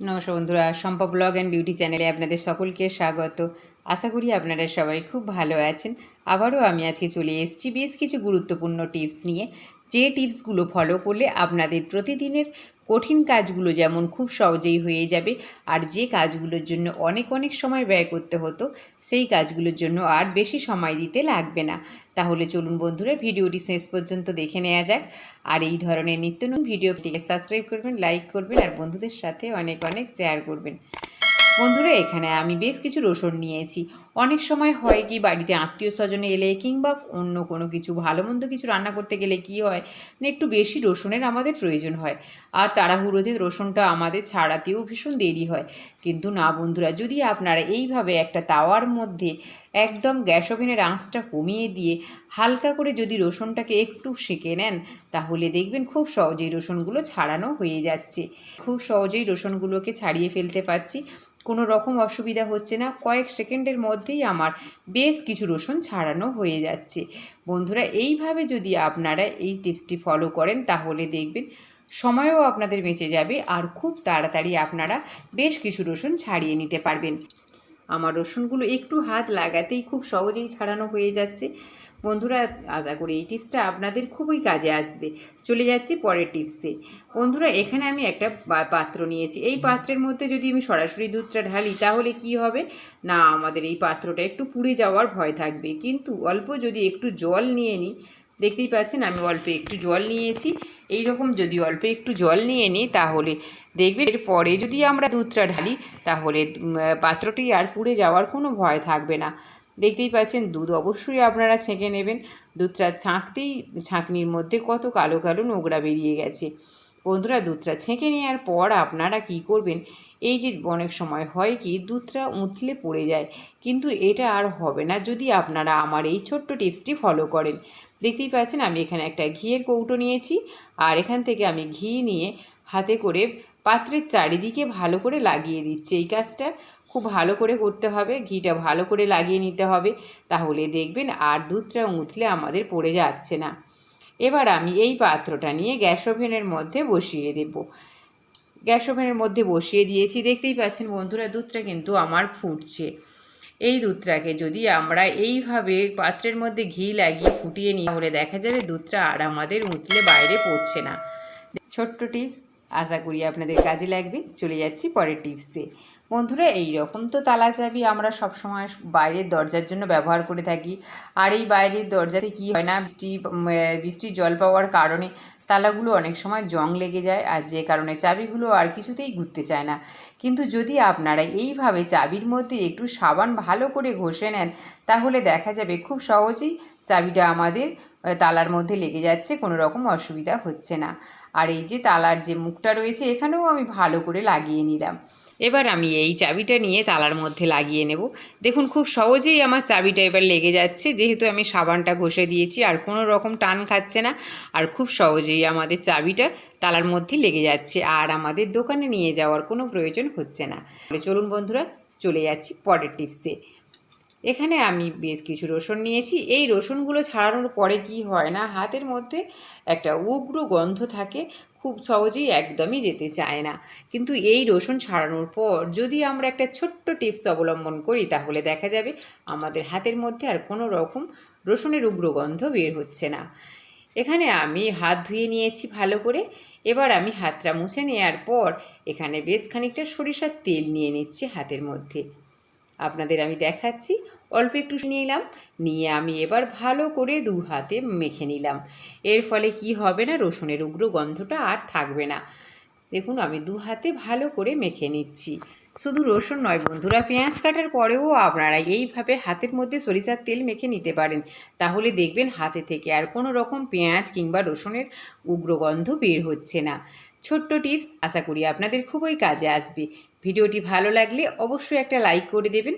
নমস্কার বন্ধুরা, সম্পা blog and beauty চ্যানেলে আপনাদের সকলকে স্বাগত। আশা করি আপনারা সবাই খুব ভালো আছেন। আবারও আমি আজকে চলে এসেছি বেশ কিছু গুরুত্বপূর্ণ টিপস নিয়ে। যে টিপসগুলো ফলো করলে আপনাদের প্রতিদিনের কঠিন কাজগুলো যেমন খুব সহজেই হয়ে যাবে, আর যে কাজগুলোর জন্য অনেক অনেক সময় ব্যয় করতে হতো, সেই কাজগুলোর জন্য আর বেশি সময় দিতে লাগবে না। তাহলে চলুন বন্ধুরা, ভিডিওটি শেষ পর্যন্ত দেখে নেওয়া যাক। আর এই ধরনের নিত্য নতুন ভিডিওটিকে সাবস্ক্রাইব করবেন, লাইক করবেন, আর বন্ধুদের সাথে অনেক অনেক শেয়ার করবেন। বন্ধুরা, এখানে আমি বেশ কিছু রসুন নিয়েছি। অনেক সময় হয় কি, বাড়িতে আত্মীয় স্বজনে এলে কিংবা অন্য কোনো কিছু, ভালো মন্দ কিছু রান্না করতে গেলে কি হয়, না একটু বেশি রসুনের আমাদের প্রয়োজন হয়। আর তাড়াহুড়োতে রসুনটা আমাদের ছাড়াতেও ভীষণ দেরি হয়। কিন্তু না বন্ধুরা, যদি আপনারা এইভাবে একটা তাওয়ার মধ্যে একদম গ্যাস ওভেনের আঁচটা কমিয়ে দিয়ে হালকা করে যদি রসুনটাকে একটু সেঁকে নেন, তাহলে দেখবেন খুব সহজেই রসুনগুলো ছাড়ানো হয়ে যাচ্ছে। খুব সহজেই রসুনগুলোকে ছাড়িয়ে ফেলতে পারছি। কোনো রকম অসুবিধা হচ্ছে না। কয়েক সেকেন্ডের মধ্যেই আমার বেশ কিছু রসুন ছাড়ানো হয়ে যাচ্ছে। বন্ধুরা, এইভাবে যদি আপনারা এই টিপসটি ফলো করেন, তাহলে দেখবেন সময়ও আপনাদের বেঁচে যাবে আর খুব তাড়াতাড়ি আপনারা বেশ কিছু রসুন ছাড়িয়ে নিতে পারবেন। আমার রসুনগুলো একটু হাত লাগাতেই খুব সহজেই ছাড়ানো হয়ে যাচ্ছে। বন্ধুরা, আশা করি এই টিপসটা আপনাদের খুবই কাজে আসবে। চলে যাচ্ছি পরের টিপসে। বন্ধুরা, এখানে আমি একটা পাত্র নিয়েছি। এই পাত্রের মধ্যে যদি আমি সরাসরি দুধটা ঢালি, তাহলে কি হবে? না, আমাদের এই পাত্রটা একটু পুড়ে যাওয়ার ভয় থাকবে। কিন্তু অল্প যদি একটু জল নিয়ে নিই, দেখতেই পাচ্ছেন আমি অল্প একটু জল নিয়েছি। এই রকম যদি অল্প একটু জল নিয়ে নিই, তাহলে দেখবে এরপরে যদি আমরা দুধটা ঢালি, তাহলে পাত্রটি আর পুড়ে যাওয়ার কোনো ভয় থাকবে না। দেখতেই পাচ্ছেন দুধ অবশ্যই আপনারা ছেঁকে নেবেন। দুধটা ছাঁকতেই, ছাঁকনির মধ্যে কত কালো কালো নোংরা বেরিয়ে গেছে। বন্ধুরা, দুধটা ছেঁকে নেওয়ার পর আপনারা কি করবেন? এই যে অনেক সময় হয় কি, দুধটা উঁতলে পড়ে যায়। কিন্তু এটা আর হবে না যদি আপনারা আমার এই ছোট্ট টিপসটি ফলো করেন। দেখতেই পাচ্ছেন আমি এখানে একটা ঘিয়ের কৌটো নিয়েছি আর এখান থেকে আমি ঘি নিয়ে হাতে করে পাত্রের চারিদিকে ভালো করে লাগিয়ে দিচ্ছি এই কাজটা। খুব ভালো করে করতে হবে, ঘিটা ভালো করে লাগিয়ে নিতে হবে, তাহলে দেখবেন আর দুধটা উঁতলে আমাদের পড়ে যাচ্ছে না। এবার আমি এই পাত্রটা নিয়ে গ্যাস ওভেনের মধ্যে বসিয়ে দেব। গ্যাস ওভেনের মধ্যে বসিয়ে দিয়েছি, দেখতেই পাচ্ছেন বন্ধুরা দুধটা কিন্তু আমার ফুটছে। এই দুধটাকে যদি আমরা এইভাবে পাত্রের মধ্যে ঘি লাগিয়ে ফুটিয়ে নিই, তাহলে দেখা যাবে দুধটা আর আমাদের উঁতলে বাইরে পড়ছে না। ছোট্ট টিপস, আশা করি আপনাদের কাজে লাগবে। চলে যাচ্ছি পরের টিপসে। বন্ধুরা এই রকম তো তালা চাবি আমরা সবসময় বাইরের দরজার জন্য ব্যবহার করে থাকি। আর এই বাইরের দরজাতে কি হয় না, বৃষ্টি বৃষ্টির জল পাওয়ার কারণে তালাগুলো অনেক সময় জং লেগে যায় আর যে কারণে চাবিগুলো আর কিছুতেই ঘুরতে চায় না। কিন্তু যদি আপনারা এইভাবে চাবির মধ্যে একটু সাবান ভালো করে ঘষে নেন, তাহলে দেখা যাবে খুব সহজেই চাবিটা আমাদের তালার মধ্যে লেগে যাচ্ছে, কোনো রকম অসুবিধা হচ্ছে না। আর এই যে তালার যে মুখটা রয়েছে, এখানেও আমি ভালো করে লাগিয়ে নিলাম। এবার আমি এই চাবিটা নিয়ে তালার মধ্যে লাগিয়ে নেব। দেখুন, খুব সহজেই আমার চাবিটা এবার লেগে যাচ্ছে। যেহেতু আমি সাবানটা ঘষে দিয়েছি, আর কোনো রকম টান খাচ্ছে না, আর খুব সহজেই আমাদের চাবিটা তালার মধ্যে লেগে যাচ্ছে, আর আমাদের দোকানে নিয়ে যাওয়ার কোনো প্রয়োজন হচ্ছে না। চলুন বন্ধুরা, চলে যাচ্ছি পরের টিপসে। এখানে আমি বেশ কিছু রসুন নিয়েছি। এই রসুনগুলো ছাড়ানোর পরে কি হয় না, হাতের মধ্যে একটা উগ্র গন্ধ থাকে। খুব সহজেই একদমই যেতে চায় না। কিন্তু এই রসুন ছাড়ানোর পর যদি আমরা একটা ছোট্ট টিপস অবলম্বন করি, তাহলে দেখা যাবে আমাদের হাতের মধ্যে আর কোনো রকম রসুনের উগ্র গন্ধ বের হচ্ছে না। এখানে আমি হাত ধুয়ে নিয়েছি ভালো করে। এবার আমি হাতটা মুছে নেওয়ার পর এখানে বেশ খানিকটা সরিষার তেল নিয়ে নিচ্ছি হাতের মধ্যে। আপনাদের আমি দেখাচ্ছি। অল্প একটু নিলাম। নিয়ে আমি এবার ভালো করে দু হাতে মেখে নিলাম। এর ফলে কি হবে না? রসুনের উগ্র গন্ধটা আর থাকবে না। দেখুন, আমি দু হাতে ভালো করে মেখে নিচ্ছি। শুধু রসুন নয় বন্ধুরা, পেঁয়াজ কাটার পরেও আপনারা এইভাবে হাতের মধ্যে সরিষার তেল মেখে নিতে পারেন। তাহলে দেখবেন হাতে থেকে আর কোনো রকম পেঁয়াজ কিংবা রসুনের উগ্র গন্ধ বের হচ্ছে না। ছোট্ট টিপস, আশা করি আপনাদের খুবই কাজে আসবে। ভিডিওটি ভালো লাগলে অবশ্যই একটা লাইক করে দেবেন।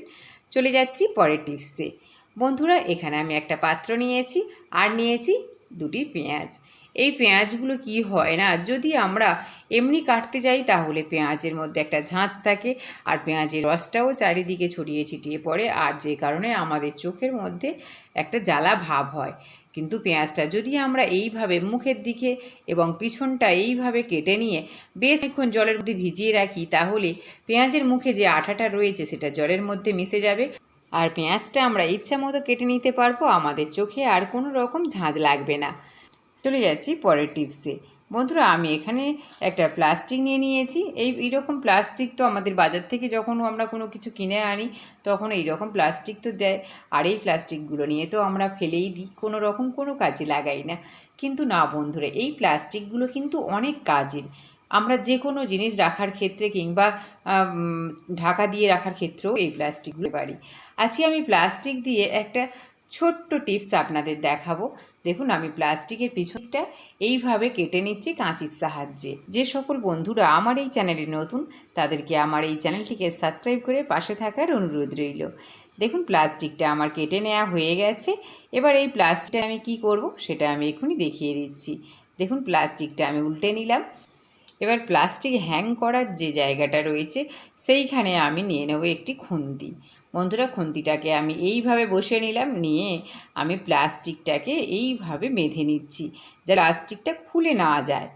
চলে যাচ্ছি পরের টিপসে। বন্ধুরা, এখানে আমি একটা পাত্র নিয়েছি। আর নিয়েছি দুটি পেঁয়াজ। এই পেঁয়াজগুলো কি হয় না? যদি আমরা এমনি কাটতে যাই তাহলে পেঁয়াজের মধ্যে একটা ঝাঁঝ থাকে আর পেঁয়াজের রসটাও চারিদিকে ছড়িয়ে ছিটিয়ে পড়ে আর যে কারণে আমাদের চোখের মধ্যে একটা জ্বালা ভাব হয়। কিন্তু পেঁয়াজটা যদি আমরা এইভাবে মুখের দিকে এবং পিছনটা এইভাবে কেটে নিয়ে বেশ কিছুক্ষণ জলের মধ্যে ভিজিয়ে রাখি, তাহলে পেঁয়াজের মুখে যে আঠাটা রয়েছে সেটা জলের মধ্যে মিশে যাবে আর পেঁয়াজটা আমরা ইচ্ছা মতো কেটে নিতে পারব, আমাদের চোখে আর কোনো রকম ঝাঁঝ লাগবে না। চলে যাচ্ছি পরের টিপসে বন্ধুরা, আমি এখানে একটা প্লাস্টিক নিয়ে নিয়েছি। এই, এইরকম প্লাস্টিক তো আমাদের বাজার থেকে যখন আমরা কোনো কিছু কিনে আনি, তখন এই রকম প্লাস্টিক তো দেয়। আর এই প্লাস্টিকগুলো নিয়ে তো আমরা ফেলেই দিই, কোনো রকম কোনো কাজে লাগাই না। কিন্তু না বন্ধুরা, এই প্লাস্টিকগুলো কিন্তু অনেক কাজের। আমরা যে কোনো জিনিস রাখার ক্ষেত্রে কিংবা ঢাকা দিয়ে রাখার ক্ষেত্রেও এই প্লাস্টিকগুলো পারি আজকে আমি প্লাস্টিক দিয়ে একটা ছোট্ট টিপস আপনাদের দেখাবো। দেখুন, আমি প্লাস্টিকের পিছনটা এইভাবে কেটে নিচ্ছি কাঁচির সাহায্যে। যে সকল বন্ধুরা আমার এই চ্যানেলে নতুন, তাদেরকে আমার এই চ্যানেলটিকে সাবস্ক্রাইব করে পাশে থাকার অনুরোধ রইল। দেখুন প্লাস্টিকটা আমার কেটে নেওয়া হয়ে গেছে। এবার এই প্লাস্টিকটা আমি কি করব, সেটা আমি এখনই দেখিয়ে দিচ্ছি। দেখুন প্লাস্টিকটা আমি উল্টে নিলাম। এবার প্লাস্টিক হ্যাং করার যে জায়গাটা রয়েছে, সেইখানে আমি নিয়ে নেব একটি খুন্তি। বন্ধুরা, খুন্তিটাকে আমি এইভাবে বসে নিলাম, নিয়ে আমি প্লাস্টিকটাকে এইভাবে বেঁধে নিচ্ছি যা প্লাস্টিকটা খুলে না যায়।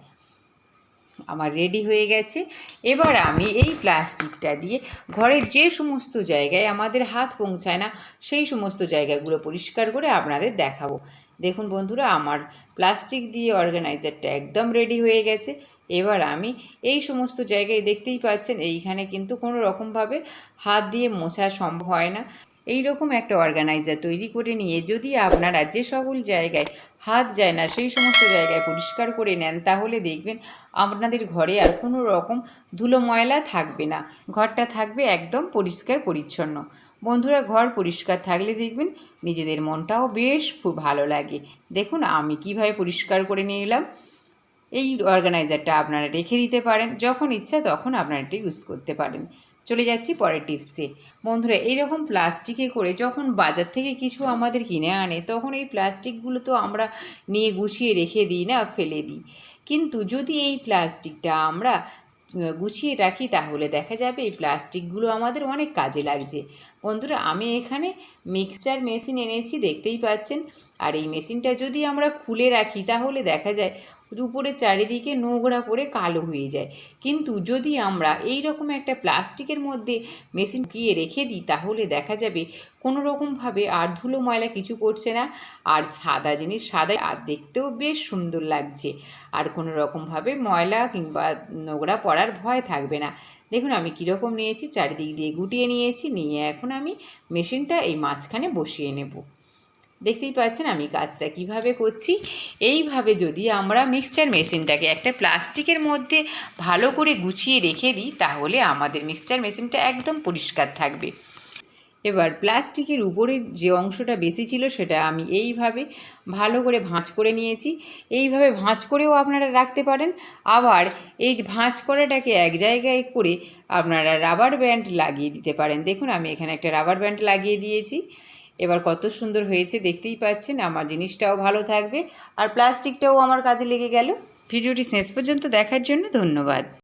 আমার রেডি হয়ে গেছে। এবার আমি এই প্লাস্টিকটা দিয়ে ঘরের যে সমস্ত জায়গায় আমাদের হাত পৌঁছায় না, সেই সমস্ত জায়গাগুলো পরিষ্কার করে আপনাদের দেখাবো। দেখুন বন্ধুরা, আমার প্লাস্টিক দিয়ে অর্গানাইজারটা একদম রেডি হয়ে গেছে। এবার আমি এই সমস্ত জায়গায় দেখতেই পাচ্ছেন, এইখানে কিন্তু কোনো রকমভাবে হাত দিয়ে মোছা সম্ভব হয় না। এই রকম একটা অর্গানাইজার তৈরি করে নিয়ে যদি আপনারা যে সকল জায়গায় হাত যায় না, সেই সমস্ত জায়গায় পরিষ্কার করে নেন, তাহলে দেখবেন আপনাদের ঘরে আর কোনো রকম ধুলো ময়লা থাকবে না। ঘরটা থাকবে একদম পরিষ্কার পরিচ্ছন্ন। বন্ধুরা, ঘর পরিষ্কার থাকলে দেখবেন নিজেদের মনটাও বেশ খুব ভালো লাগে। দেখুন আমি কীভাবে পরিষ্কার করে নিয়ে এলাম। এই অর্গানাইজারটা আপনারা রেখে দিতে পারেন, যখন ইচ্ছা তখন আপনারা এটি ইউজ করতে পারেন। চলে যাচ্ছি পরের টিপসে বন্ধুরা, এইরকম প্লাস্টিকে করে যখন বাজার থেকে কিছু আমাদের কিনে আনে, তখন এই প্লাস্টিকগুলো তো আমরা নিয়ে গুছিয়ে রেখে দিই না, ফেলে দিই। কিন্তু যদি এই প্লাস্টিকটা আমরা গুছিয়ে রাখি, তাহলে দেখা যাবে এই প্লাস্টিকগুলো আমাদের অনেক কাজে লাগছে। বন্ধুরা, আমি এখানে মিক্সচার মেশিন এনেছি, দেখতেই পাচ্ছেন। আর এই মেশিনটা যদি আমরা খুলে রাখি, তাহলে দেখা যায় উপরে চারিদিকে নোংরা করে কালো হয়ে যায়। কিন্তু যদি আমরা এই রকম একটা প্লাস্টিকের মধ্যে মেশিন গিয়ে রেখে দিই, তাহলে দেখা যাবে কোনো রকমভাবে আর ধুলো ময়লা কিছু পড়ছে না। আর সাদা জিনিস, সাদা আর দেখতেও বেশ সুন্দর লাগছে। আর কোনো রকমভাবে ময়লা কিংবা নোংরা পড়ার ভয় থাকবে না। দেখুন, আমি কীরকম নিয়েছি, চারিদিক দিয়ে গুটিয়ে নিয়েছি, নিয়ে এখন আমি মেশিনটা এই মাঝখানে বসিয়ে নেব। দেখতেই পাচ্ছেন, আমি কাজটা কীভাবে করছি। এইভাবে যদি আমরা মিক্সচার মেশিনটাকে একটা প্লাস্টিকের মধ্যে ভালো করে গুছিয়ে রেখে দিই, তাহলে আমাদের মিক্সচার মেশিনটা একদম পরিষ্কার থাকবে। এবার প্লাস্টিকের উপরের যে অংশটা বেশি ছিল সেটা আমি এইভাবে ভালো করে ভাঁজ করে নিয়েছি। এইভাবে ভাঁজ করেও আপনারা রাখতে পারেন। আবার এই ভাঁজ করাটাকে এক জায়গায় করে আপনারা রাবার ব্যান্ড লাগিয়ে দিতে পারেন। দেখুন, আমি এখানে একটা রাবার ব্যান্ড লাগিয়ে দিয়েছি। এবার কত সুন্দর হয়েছে, দেখতেই পাচ্ছেন। আমার জিনিসটাও ভালো থাকবে। আর প্লাস্টিকটাও আমার কাজে লেগে গেল। ভিডিওটি শেষ পর্যন্ত দেখার জন্য ধন্যবাদ।